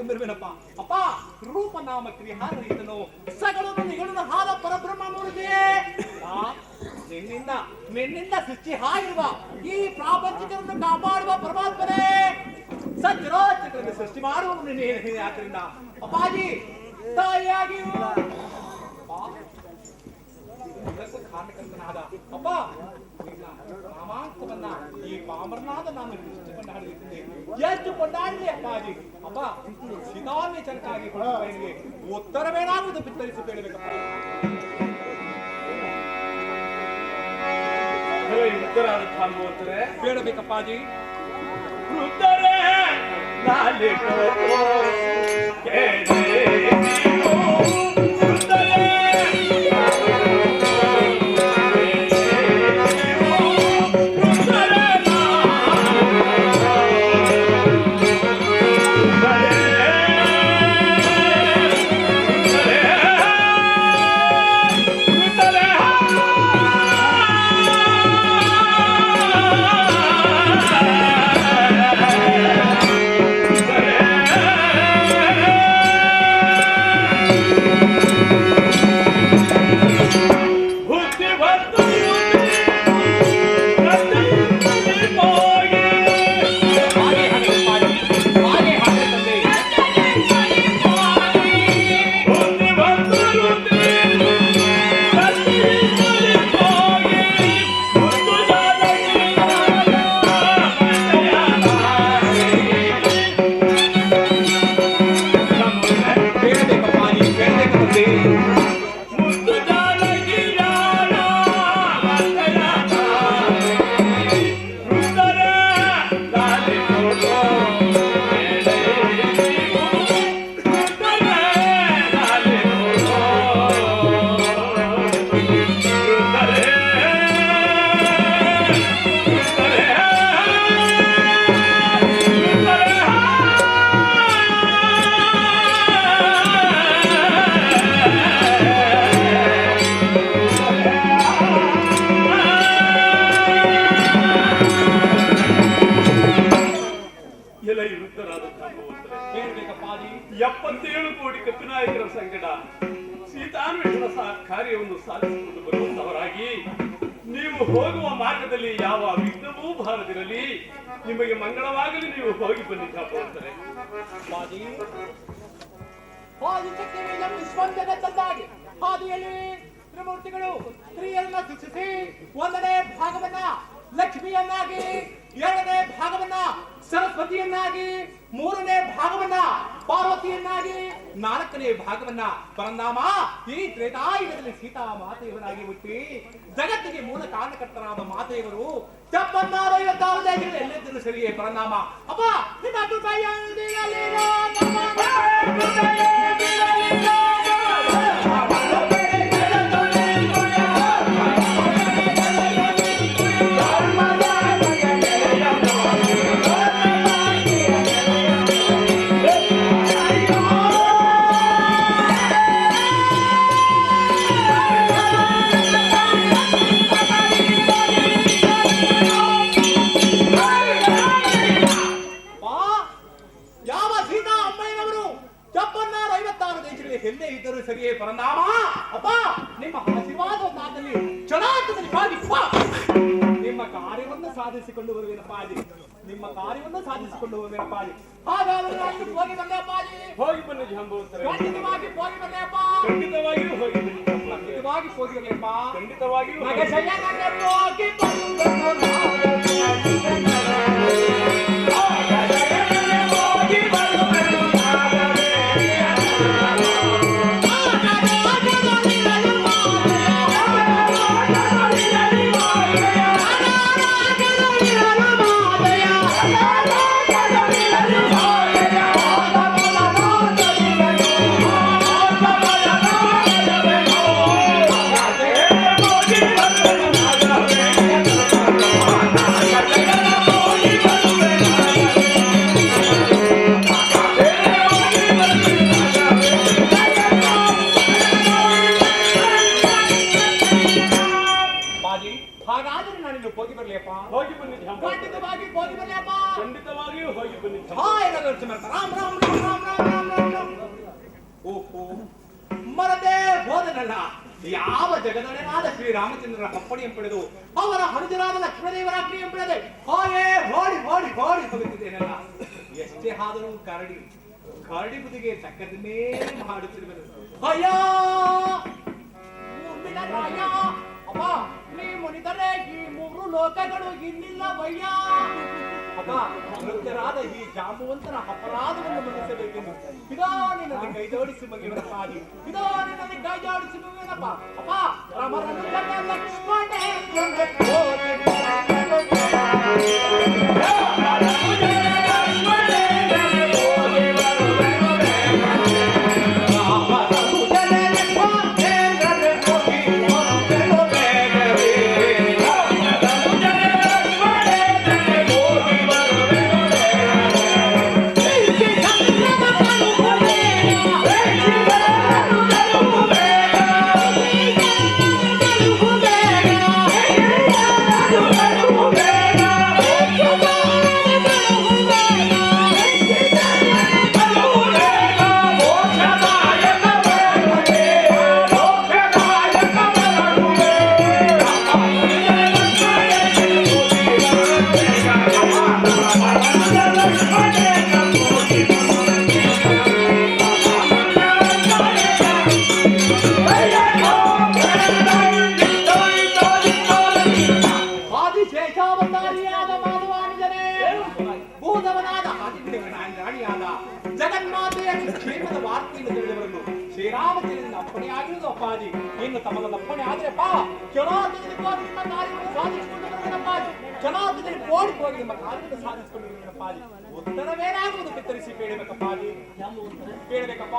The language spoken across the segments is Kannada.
ತುಂಬಿರುವೆನಪ್ಪ. ಅಪ್ಪ, ರೂಪನಾಮ ನಾಮ ರಹಿತನು ಸಗಳನ್ನು ನಿಗಳನ್ನು ಪರಬ್ರಹ್ಮ ಮೂರ್ತಿ ನಿನ್ನಿಂದ ನಿನ್ನಿಂದ ಸೃಷ್ಟಿ ಹಾಗಿರುವ ಈ ಪ್ರಾಪಂಚಿಕರನ್ನು ಕಾಪಾಡುವ ಪರಮಾತ್ಮನೇ. ಸಜ್ಜರೋಚಕರನ್ನು ಸೃಷ್ಟಿ ಮಾಡುವನು ನೀನೇ ಆದ್ದರಿಂದ. ಅಪ್ಪಾಜಿ, ತಾಯಿಯಾಗಿ ಕಾರಣಕರ್ತನಾದ ಅಪ್ಪ, ನಿನ್ನ ಈ ಪಾಮರನಾದ ನಾನು ಎಷ್ಟು ಕೊಂಡಾಡಲಿ ಅಪ್ಪಾಜಿ ಅಪ್ಪ ಸೀತಾನ್ವೇಷಣಕ್ಕಾಗಿ ಹೊರಟವನಿಗೆ ಉತ್ತರವೇನಾಗುವುದು ಬಿತ್ತರಿಸಿ ಬೇಡಬೇಕಪ್ಪ ಬೇಡಬೇಕಪ್ಪಾಜಿ ವೃದ್ಧರೇ ನಾಲೆ ಒಂದನೇ ಭಾಗವನ್ನ ಲಕ್ಷ್ಮಿಯನ್ನಾಗಿ ಎರಡನೇ ಭಾಗವನ್ನ ಸರಸ್ವತಿಯನ್ನಾಗಿ ಮೂರನೇ ಭಾಗವನ್ನ ಪಾರ್ವತಿಯನ್ನಾಗಿ ನಾಲ್ಕನೇ ಭಾಗವನ್ನ ಪರನಾಮ ಈ ತ್ರೇತಾಯುಗದಲ್ಲಿ ಸೀತಾ ಮಾತೆಯವರಾಗಿ ಹುಟ್ಟಿ ಜಗತ್ತಿಗೆ ಮೂಲ ಕಾರಣಕರ್ತರಾದ ಮಾತೆಯವರು ತಪ್ಪನ್ನಾರು ಎಲ್ಲಿದ್ದರೂ ಸರಿಯೇ ಪರಂದಾಮ ಅಪ್ಪ, ಬರುವೇನಪ್ಪ ಅಜ್ಜಿ. ಹಾಗಾದ್ರೆ ನಾನು ಹೋಗಿ ಬಂದೆ ಅಪ್ಪಾಜಿ. ಹೋಗಿ ಬನ್ನಿ ಜಾಂಬವಂತರೆ ಖಂಡಿತವಾಗಿ ಹೋಗಿ ಬಂದೆ ಖಂಡಿತವಾಗಿಯೂ ಹೋಗಿ ಬನ್ನಿ. ಖಂಡಿತವಾಗಿ ಹೋಗಿ ಬಂದೆಪ್ಪ ಖಂಡಿತವಾಗಿಯೂ ಹೋದನಲ್ಲ ಯಾವ ಜಗದೊಡೆನಾದ ಶ್ರೀರಾಮಚಂದ್ರನ ಅಪ್ಪಣೆಯನ್ನು ಪಡೆದು ಅವರ ಹನುಜರಾದ ಲಕ್ಷ್ಮಣದೇವರ ಆಜ್ಞೆಯನ್ನು ಪಡೆದೆ. ಹಾಗೆ ಹೋಡಿ ಹೋಡಿ ಹೋಡಿ ಹೋಗುತ್ತಿದ್ದೇನಲ್ಲ. ಎಷ್ಟೇ ಆದರೂ ಕರಡಿ ಕರಡಿ ಬುದಿಗೆ ತಕ್ಕದನ್ನೇ ಮಾಡುತ್ತಿರುವುದು ಅಯ್ಯೋ! ಅಪ್ಪ ನೀ ಮುನಿದರೆ ಈ ಮೂರು ಲೋಕಗಳು ಇನ್ನಿಲ್ಲವಯ್ಯ ಅಪ್ಪ ಮೃತ್ಯರಾದ ಈ ಜಾಂಬುವಂತನ ಅಪರಾಧವನ್ನು ಮನ್ನಿಸಬೇಕೆಂದು ಇದೋ ನಿನ್ನನ್ನು ಕೈ ಜೋಡಿಸಿ ಮಗಿವನಪ್ಪ ಇದೋ ನಿನ್ನನ್ನು ಕೈ ಜೋಡಿಸಿ ಮಗಿವನಪ್ಪ. ಅಪ್ಪ, ರಾಮರನ್ನು ಲಕ್ಷ್ಮಣ ತಪ್ಪಣೆ ಆದ್ರಪ್ಪ ಜನಾರ್ದದಲ್ಲಿ ಹೋಗಿ ನಿಮ್ಮ ಕಾರ್ಯವನ್ನು ಸಾಧಿಸಿಕೊಂಡು ನಿಮ್ಮ ಉತ್ತರವೇನಾಗುವುದು ಬಿತ್ತರಿಸಿ ಬೇಡಬೇಕಪ್ಪಾಗಿ ಬೇಡಬೇಕಪ್ಪ.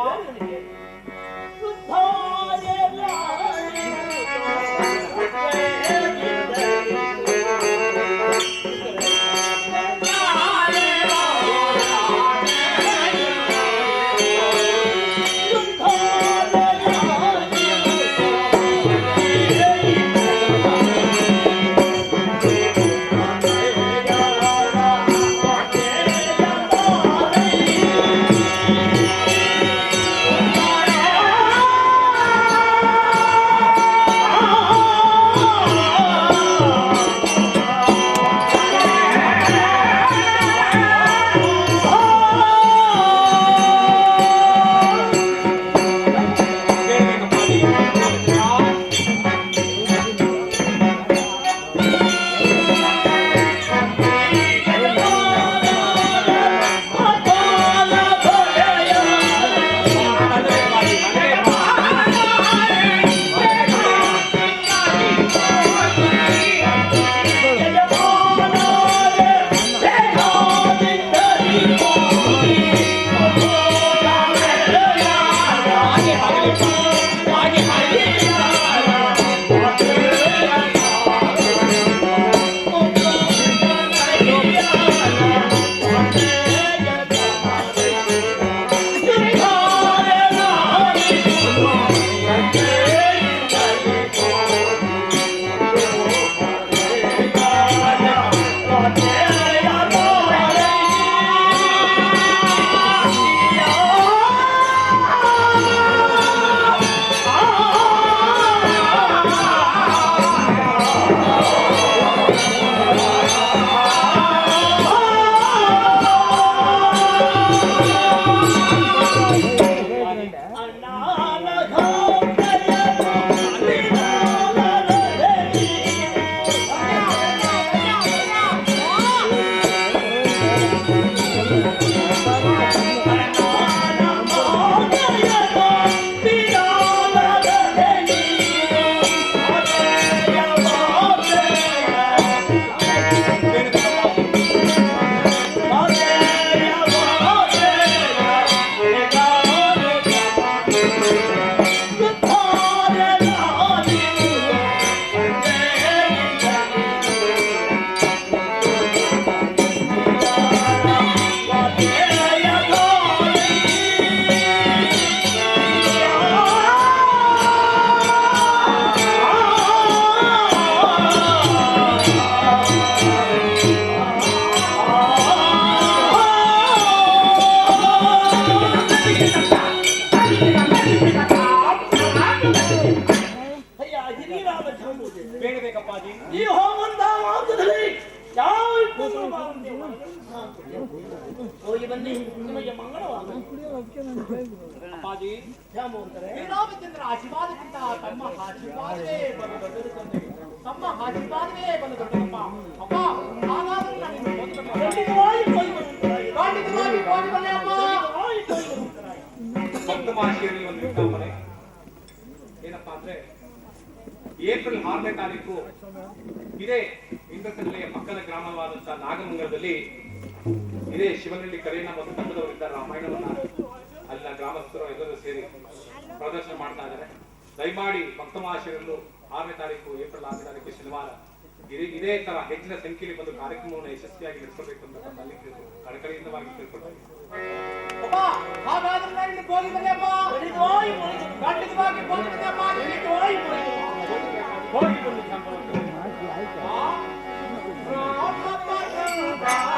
ಹೋಗಿ ಬನ್ನಿ ನಿಮಗೆ ಮಂಗಳವಾದ ಅಪ್ಪಾಜಿ ತಮ್ಮ ಆಶೀರ್ವಾದವೇ ಬಂದು ತಮ್ಮ ಅಪ್ಪ ಹಾಗಾದ್ರೆ ಏಪ್ರಿಲ್ ಆರನೇ ತಾರೀಕು ಇದೇ ಇಂದ್ರಸಳ್ಳಿಯ ಪಕ್ಕದ ಗ್ರಾಮವಾದಂತಹ ನಾಗಮಂಗಲದಲ್ಲಿ ಇದೇ ಶಿವನಹಳ್ಳಿ ಕರೆಯನ್ನ ಮತ್ತು ತಂಡದವರಿಂದ ರಾಮಾಯಣವನ್ನ ಅಲ್ಲಿನ ಗ್ರಾಮಸ್ಥರು ಎಲ್ಲರೂ ಸೇರಿ ಪ್ರದರ್ಶನ ಮಾಡ್ತಾ ಇದ್ದಾರೆ. ದಯಮಾಡಿ ಭಕ್ತಮಾಶಿರಲ್ಲೂ ಆರನೇ ತಾರೀಕು, ಏಪ್ರಿಲ್ ಆರನೇ ತಾರೀಕು ಶನಿವಾರ ಇದೇ ಇದೇ ತರ ಹೆಚ್ಚಿನ ಸಂಖ್ಯೆಯಲ್ಲಿ ಬಂದು ಕಾರ್ಯಕ್ರಮವನ್ನು ಯಶಸ್ವಿಯಾಗಿ ನಡೆಸಬೇಕು ಅಂತ ತಮ್ಮಲ್ಲಿ ಕಳಕಳಿಯಿಂದವಾಗಿ ಕೇಳ್ಕೊಳ್ತಾ ಹಾಗಾದ್ರೆ ನಾನು ಹೋಗಿ ಬನ್ನಿಯಪ್ಪ ಖಂಡಿತವಾಗಿ ಹೋಗಿ ಬರುವಂತರಾಗಿ. ಖಂಡಿತವಾಗಿ ಹೋಗಿ ಬನ್ನಿಯಪ್ಪ ಖಂಡಿತವಾಗಿ ಹೋಗಿ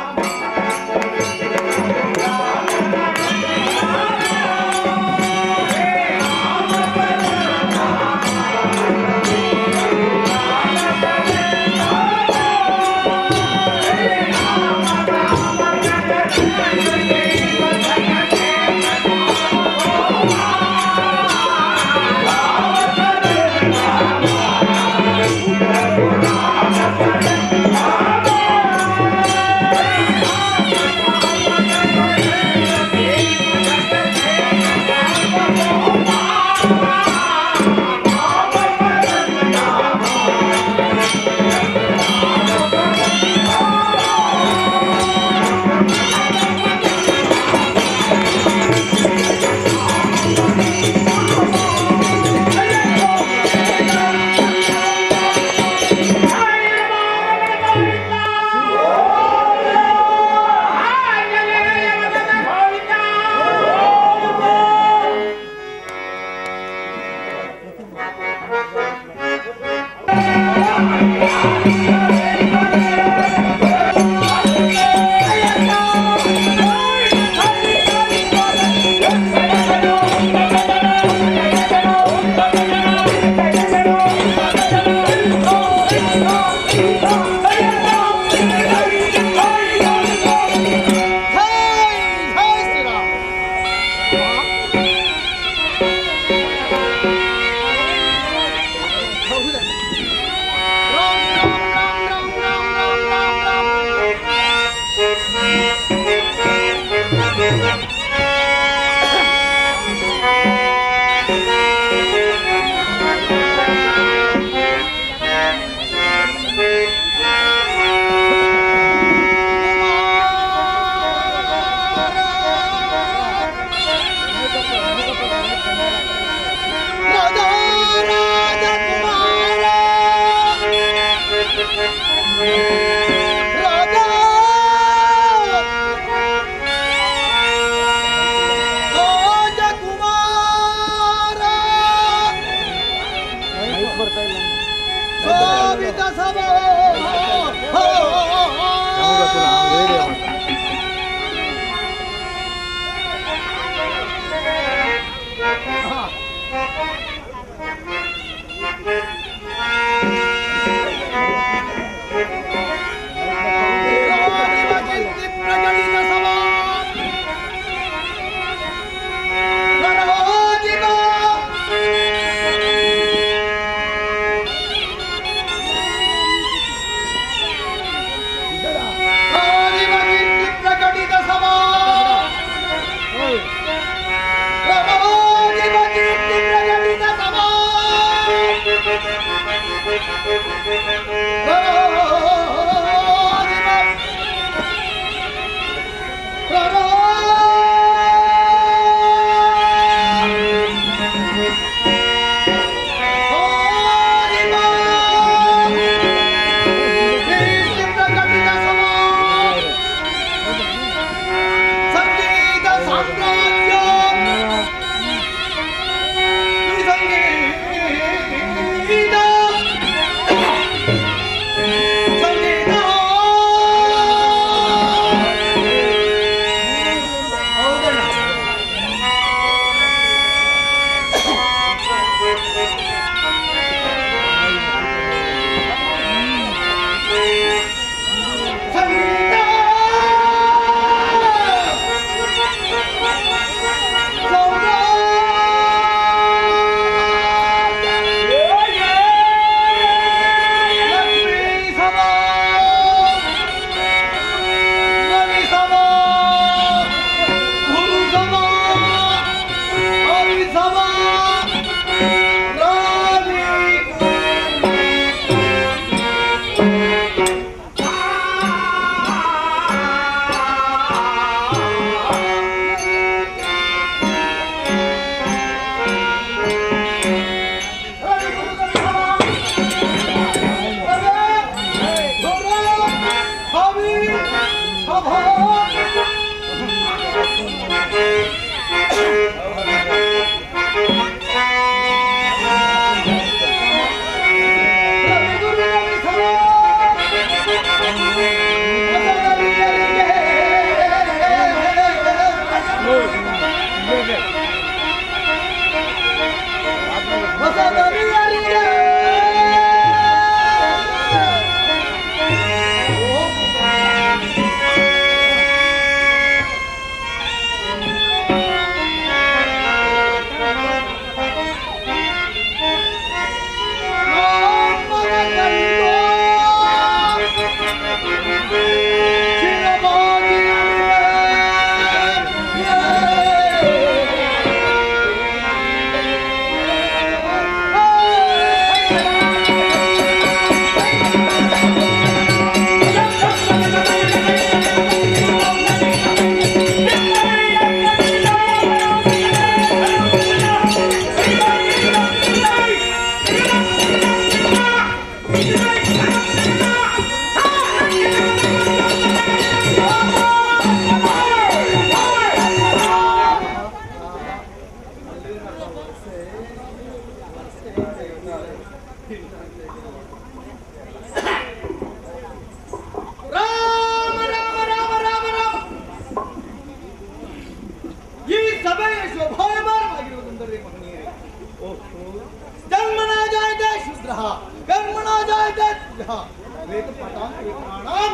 ವೇದ ಪಠಾಂತ ವಿಪ್ರಾಣಾಂ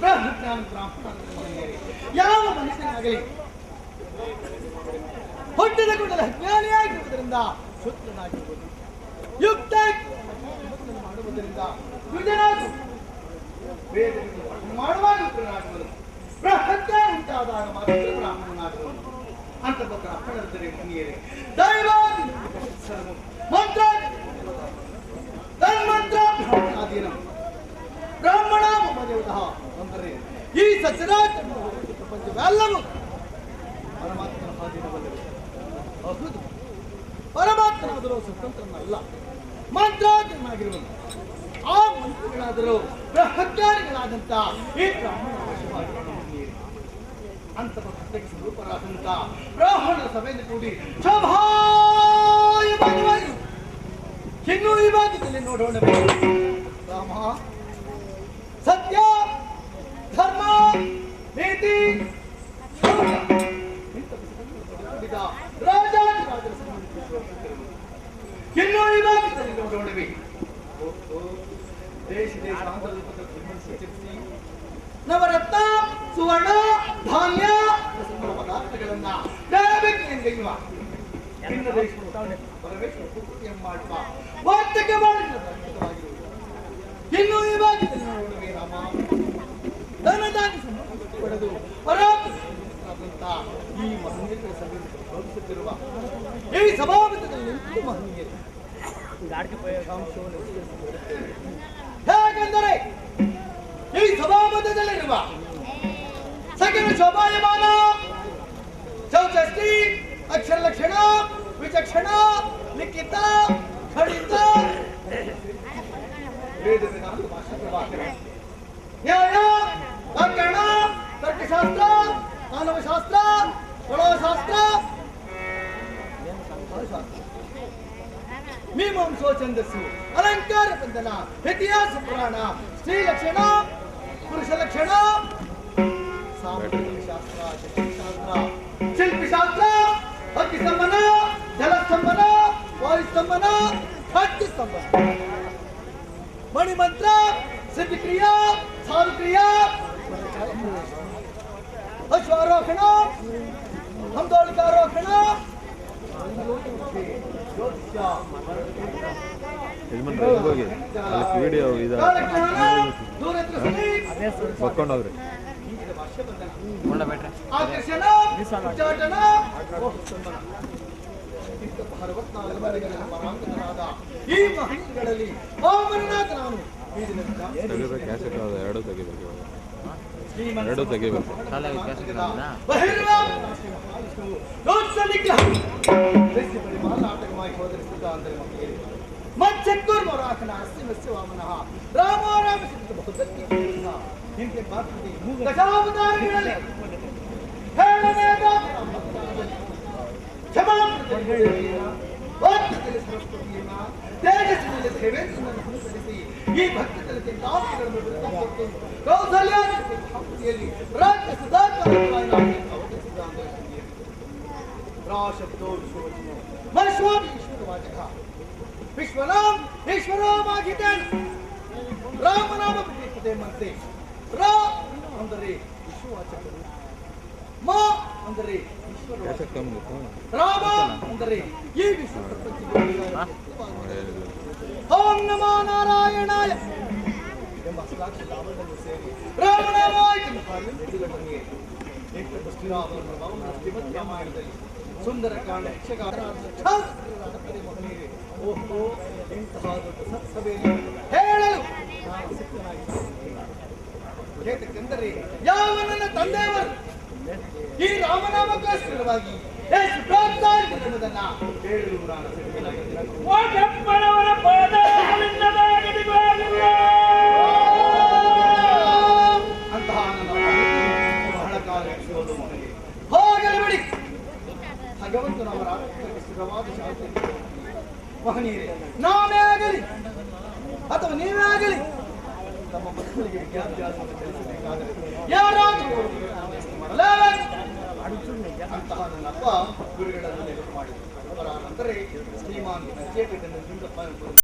ಬ್ರಹ್ಮಜ್ಞಾನ ಬ್ರಾಹ್ಮಣ ಮಹನೀಯರೇ ಯಾವ ಮನುಷ್ಯನಾಗಲಿ ಹುಟ್ಟಿದ ಕೂಡಲೇ ಅಜ್ಞಾನಿಯಾಗಿರುವುದರಿಂದ ಶುದ್ಧನಾಗಿರುವುದು ಯುಕ್ತ ಮಾಡುವುದರಿಂದ ದ್ವಿಜನಾಗುವುದು ವೇದಗಳನ್ನು ಮಾಡುವಾಗ ಬೃಹತ್ಯ ಉಂಟಾದಾಗ ಮಾತ್ರ ಬ್ರಾಹ್ಮಣನಾಗುವುದು ಅಂತ ಬ್ರಾಹ್ಮಣರಿದ್ದರೆ ಮುನಿಯರೇ ದೈವ! ಮಂತ್ರ! ತನ್ಮಂತ್ರ ಬ್ರಾಹ್ಮಣಾಧೀನ ಬ್ರಾಹ್ಮಣ ಮಮದೇವತಃ ಅಂದರೆ ಈ ಸಸ್ಯರಾಜ್ ಪ್ರಪಂಚವೆಲ್ಲವೂ ಪರಮಾತ್ಮನ ಅಧೀನವಲ್ಲವೇ ಹೌದು. ಪರಮಾತ್ಮನಾದರೂ ಸ್ವತಂತ್ರನಲ್ಲ. ಮಂತ್ರಾಧೀನಾಗಿರುವನು ಆ ಮಂತ್ರಗಳಾದರೂ ಬ್ರಹ್ಮಚಾರಿಗಳಾದಂತಹ ಈ ಬ್ರಾಹ್ಮಣ ವಶವಾಗಿರುವನು. ಅಂತ ಪ್ರತ್ಯಕ್ಷ ಸ್ವರೂಪರಾದಂತ ಬ್ರಾಹ್ಮಣರ ಸಭೆಯಲ್ಲಿ ಕೂಡಿ ಶೋಭಾಯಮಾನವಾಗಿ ಇನ್ನು ಈ ಭಾಗದಲ್ಲಿ ನೋಡೋಣ. ರಾಮ, ಸತ್ಯ, ಧರ್ಮ, ನೀತಿ ಇನ್ನು ಈ ಭಾಗದಲ್ಲಿ ನೋಡೋಣವಿ ದೇಶ ದೇಶ ನವರತ್ನ, ಸುವರ್ಣ, ಧಾನ್ಯ ಈ ಭಾಗದಲ್ಲಿ ನೋಡುವೆ ರಾಮ. ಧನದಾನಿ ಪಡೆದು ಈ ಮಹನೀಯರ ಸಭೆಯಲ್ಲಿ ಈ ಸಭಾಪತಿಯಲ್ಲಿ ನಿಂತು ಮಹನೀಯರು. ಹೇಗೆಂದರೆ ಈ ಸಭಾಮಧ್ಯದಲ್ಲಿರುವ ಸಕಲ ಶೋಭಾಯಮಾನ ಚೌಚಷ್ಟಿ ಅಕ್ಷರ ಲಕ್ಷಣ ವಿಚಕ್ಷಣ ಲಿಖಿತ ಖಡಿತ. ನ್ಯಾಯ ವ್ಯಾಕರಣ ತರ್ಕಶಾಸ್ತ್ರ ಮಾನವಶಾಸ್ತ್ರ ಕಳಾಶಾಸ್ತ್ರ ಮೀಮಾಂಸೋ ಛಂದಸ್ಸು ಅಲಂಕಾರ ಬಂಧನ ಇತಿಹಾಸ ಪುರಾಣ ಸ್ತ್ರೀ ಲಕ್ಷಣ ಪುರುಷ ಲಕ್ಷಣ ಸಾಂಸ್ಕೃತಿಕ ಶಾಸ್ತ್ರ ಶಿಲ್ಪಶಾಸ್ತ್ರ ಶಿಲ್ಪಶಾಸ್ತ್ರ ಅಗ್ನಿ ಸ್ತಂಭನ ಜಲಸ್ತಂಭನ ವಾಯುಸ್ತಂಭನ ಖಡ್ಗ ಸ್ತಂಭನ ಮಣಿಮಂತ್ರ ಸಿದ್ಧಕ್ರಿಯಾ ಸಾರುಕ್ರಿಯಾ ಅಶ್ವಾರೋಹಣ ಹಂದೋಳಿಕಾರೋಹಣ ಯಜಮಾನ್ರೆ ಹೋಗಿ ವಿಡಿಯೋ ಇದು ಬಕ್ಕೊಂಡೋಗ್ರಿ ಈ ದಿನದಿಂದ ತೆಗಿಬೇಕು ಎರಡು ಎರಡೂ ತೆಗಿಬೇಕು ಎರಡೂ ತೆಗಿಬೇಕು ವಾಮನಃ ರಾಮಾರಾಮ ಇಂತೆ ಮಾತುಕತೆ ದಶಾವತಾರಗಳಲ್ಲಿ ಹೇಳಬೇಕಾದ ಕ್ಷಮಾಪಣೆಯನ್ನ, ವಾಕ್ಯದಲ್ಲಿ ಸರಸ್ವತಿಯನ್ನ, ತೇಜಸ್ಸಿನಲ್ಲಿ ದೇವೇಂದ್ರನನ್ನು ಅನುಸರಿಸಿ ಈ ಭಕ್ತದಲ್ಲಿ ಚಿಂತಾಮಣಿಗಳನ್ನು ಬಿಡುತ್ತಾ ಕೊಟ್ಟು ಕೌಸಲ್ಯಾದಿ ಭಕ್ತಿಯಲ್ಲಿ ರಾಜ್ಯ ಸುಧಾಕರವಾಗಿ ಅವತರಿಸಿದ ಅಂದರೆ ರಾಶಬ್ದೋ ವಿಶ್ವವಚನೋ ಮಶ್ವಾಮಿ ಈಶ್ವರವಾಚಕ ವಿಶ್ವನಾಮ್ ಈಶ್ವರಾಮಾಗಿದ್ದೇನೆ ರಾಮನಾಮ ಪ್ರತಿಷ್ಠತೆ ಮಂತೆ ರಾ ಅಂದರೆ ವಿಶ್ವವಾಚಕರು ಮ ಅಂದರೆ ಈಶ್ವರ ಕ್ಯಾಸೆಟ್ ಕಮ್ಮಿ ರಾಮ ಅಂದರೆ ಈ ವಿಶ್ವ ಪ್ರಪಂಚಕ್ಕೆ ಓಂ ನಮೋ ನಾರಾಯಣಾಯ ಎಂಬ ಸಾಕ್ಷಿ ನಾಮವನ್ನು ಸೇರಿ ರಾಮನಾಮಾಯ ಎಂಬ ಕಾರ್ಯ ನಡೆಯುವುದನ್ನೇ ಏಕದ ಶ್ರೀರಾಮನ ರಾಮನ ಶ್ರೀಮದ್ ರಾಮಾಯಣದಲ್ಲಿ ಸುಂದರ ಕಾಂಡ ಯಕ್ಷಗಾನ ಶಾಸ್ತ್ರಗಳ ಮಗನಿಗೆ ಓಹೋ ಇಂತಹ ಸತ್ಸಭೆಯಲ್ಲಿ ಹೇಳಲು. ನಾನು ಏತಕ್ಕೆಂದರೆ ಯಾವ ನನ್ನ ತಂದೆಯವರು ಈ ರಾಮನಾಮಕ ಎಷ್ಟು ಹೇ ಎನ್ನುವುದನ್ನ ಹೇಳಲು ನಾನು ಸಿದ್ಧನಾಗಿದ್ದೇನೆ ಅಂತಹ ನನ್ನ ಬಹಳ ಕಾಲ ಹೋಗಲಿ ಬಿಡಿ. ಭಗವಂತನವರ ಸ್ಥಿರವಾದ ಶಾಂತಿ ಮಹನೀಯರೇ ನಾನೇ ಆಗಲಿ ಅಥವಾ ನೀವೇ ಆಗಲಿ ತಮ್ಮ ಮಕ್ಕಳಿಗೆ ಮಾಡಿದರು. ಅವರ ನಂತರ ಶ್ರೀಮಾನ್ ಲಿಂಗಪ್ಪ